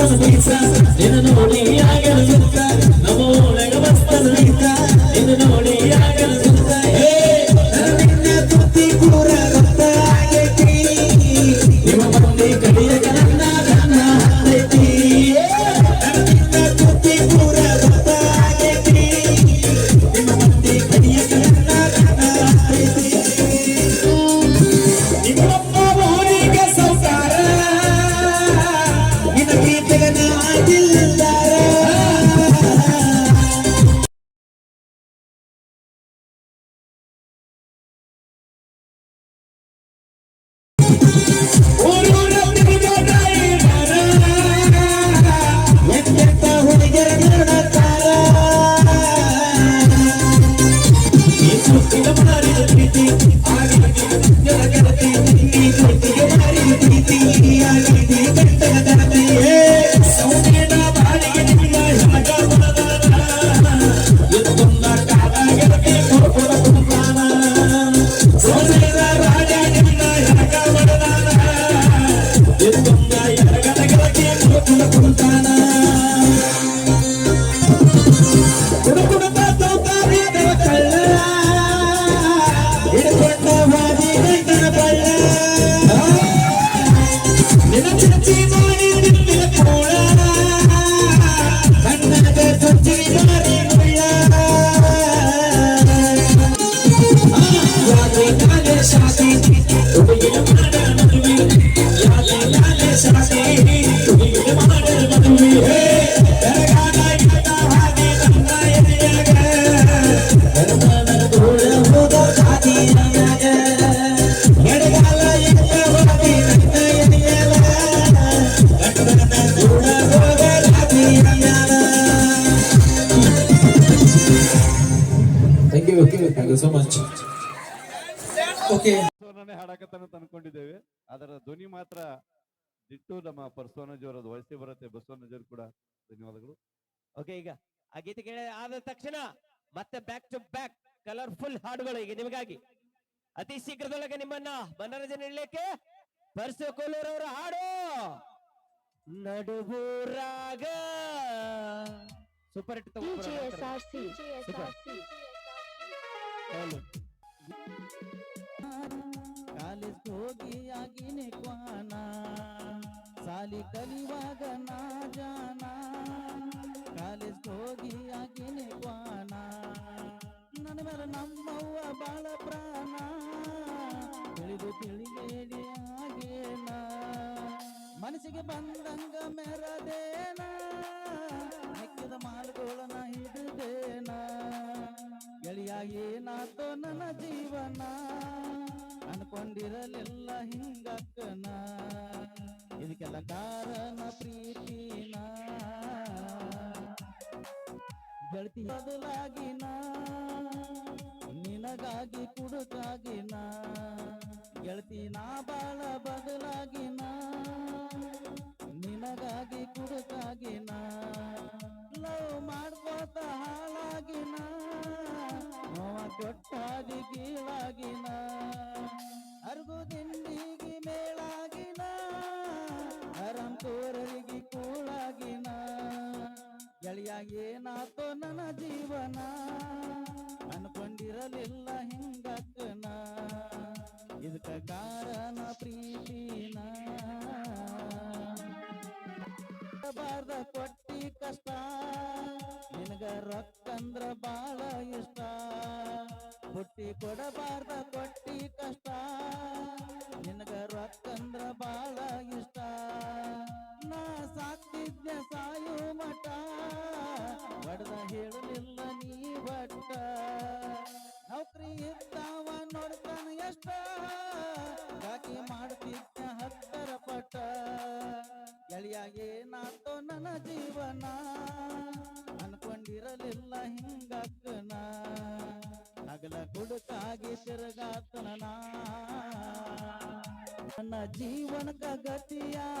ನಿಮ್ಮಪ್ಪ I'm gonna give you thank you so much okay ಪರ್ಸೋನನೇ ಹಾಡಕತ್ತಾನ ಅಂತ ಅನ್ಕೊಂಡಿದ್ದೇವೆ. ಅದರ ಧ್ವನಿ ಮಾತ್ರ ದಿಟ್ಟು ನಮ್ಮ ಪರ್ಸೋನಜ್ ಅವರದ್ದು ವಯಸ್ಸಿ ಬರುತ್ತೆ. ಬಸವನಜ್ ಅವರು ಕೂಡ ಧನ್ಯವಾದಗಳು. ಓಕೆ ಈಗ ಆ ಗೀತೆ ಕೇಳ ಆದ ತಕ್ಷಣ ಮತ್ತೆ ಬ್ಯಾಕ್ ಟು ಬ್ಯಾಕ್ ಕಲರ್ಫುಲ್ ಹಾಡುಗಳು ಈಗ ನಿಮಗಾಗಿ ಅತಿ ಶೀಘ್ರದೊಳಗೆ ನಿಮ್ಮನ್ನ ಮನರಂಜನೆ ನೀಡಲಿಕ್ಕೆ ಪರ್ಸು ಕೋಲೂರ್ ಅವರ ಹಾಡು ನಡುಬೂರಾಗ ಸೂಪರ್ ಹಿಟ್ ಕಾಲೇಜ್ ಹೋಗಿ ಆಗಿನೇ ಕ್ವಾನ. ಸಾಲಿ ಕಲಿವಾಗ ನಾ ಜಾನ. ಕಾಲೇಜ್ ಹೋಗಿ ಆಗಿನ ಕ್ವಾನ. ನನ್ನ ಮೇಲೆ ನಮ್ಮವ್ವ ಬಾಳ ಪ್ರಾಣ. ತಿಳಿದು ತಿಳಿಗೇಡಿ ಆಗೇನ. ಮನಸ್ಸಿಗೆ ಬಂದಂಗ ಮೆರದೇನ. ಹಾಕಿದ ಮಾಲುಗಳನ್ನ ಗೆಳೆಯ ಏನಾತೋ ನನ್ನ ಜೀವನ ಅನ್ಕೊಂಡಿರಲಿಲ್ಲ ಹಿಂಗಕ್ಕನ. ಇದಕ್ಕೆಲ್ಲ ಕಾರಣ ಪ್ರೀತಿನ. ಗೆಳತಿ ಬದಲಾಗಿನ. ನಿನಗಾಗಿ ಕುಡುಕಾಗಿನ. ಗೆಳತಿ ನಾ ಬಾಳ ಬದಲಾಗಿನ. ನಿನಗಾಗಿ ಕುಡುಕಾಗಿನ. ಲವ್ ಮಾಡ್ಕೋತ ಹಾಳಾಗಿನ ನೋವ ಕೊಟ್ಟಾಗಿ ಕೀಳಾಗಿನ ಅರ್ಗು ದಿಂಡಿಗೆ ಮೇಳಾಗಿನ ಅರಂಪೂರರಿಗೆ ಕೂಳಾಗಿನ. ಗೆಳೆಯ ಏನಾತೋ ನನ್ನ ಜೀವನ, ಅನ್ಕೊಂಡಿರಲಿಲ್ಲ ಹಿಂಗಕ್ಕನ ಇದಕ್ಕ ಕಾರಣ ಪ್ರೀತಿನ. ಬಾರ್ದ ಕೊಟ್ಟಿ ಕಷ್ಟ, ನಿನಗ ರೊಕ್ಕಂದ್ರ ಬಾಳ ಇಷ್ಟ. பட பார்த்த ನನ್ನ ಗತಿಯಾರ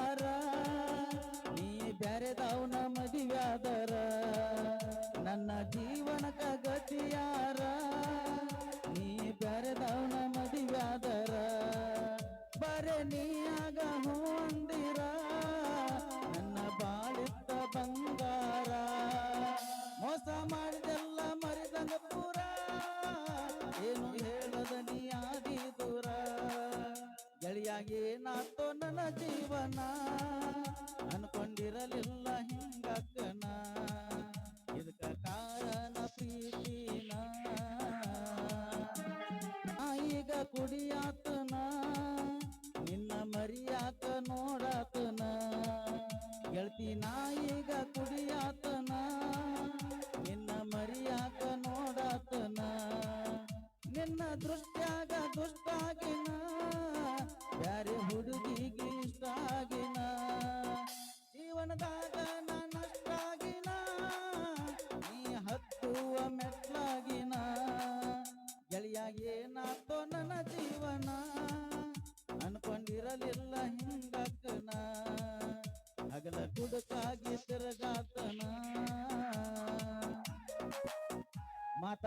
ಗೆಳೆಯಾಗಿ ನಾತೋ ನನ್ನ ಜೀವನ ಅನ್ಕೊಂಡಿರಲಿಲ್ಲ ಹಿಂಗಕ್ಕನ ಇದಕ್ಕ ಕಾರಣ ಪ್ರೀತಿನ. ಈಗ ಕುಡಿಯಾತನ. ನಿನ್ನ ಮರಿಯಾಕ ನೋಡಾತನ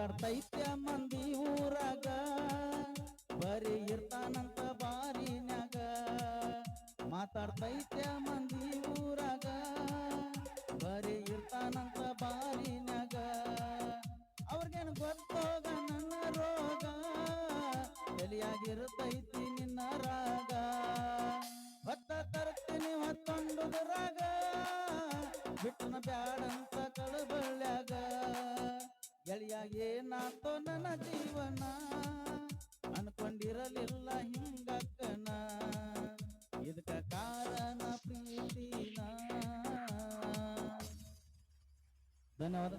ಮಾತಾಡ್ತೈತ್ಯ ಮಂದಿ ಊರಾಗ. ಬರೀ ಇರ್ತಾನಂತ ಬಾರಿನಾಗ ಮಾತಾಡ್ತೈತೆ ಮಂದಿ ಊರಾಗ. ಬರೀ ಇರ್ತಾನಂತ ಬಾರಿನಾಗ ಅವ್ರಿಗೇನು ಗೊತ್ತೋಗ ನನ್ನ ರೋಗ. ತಲಿಯಾಗಿರ್ತೈತಿ ಏನಾತೋ ನನ್ನ ಜೀವನ ಅನ್ಕೊಂಡಿರಲಿಲ್ಲ ಹಿಂಗಕ್ಕನ. ಇದಕ್ಕ ಕಾರಣ ಪ್ರೀತಿನ. ಧನ್ಯವಾದ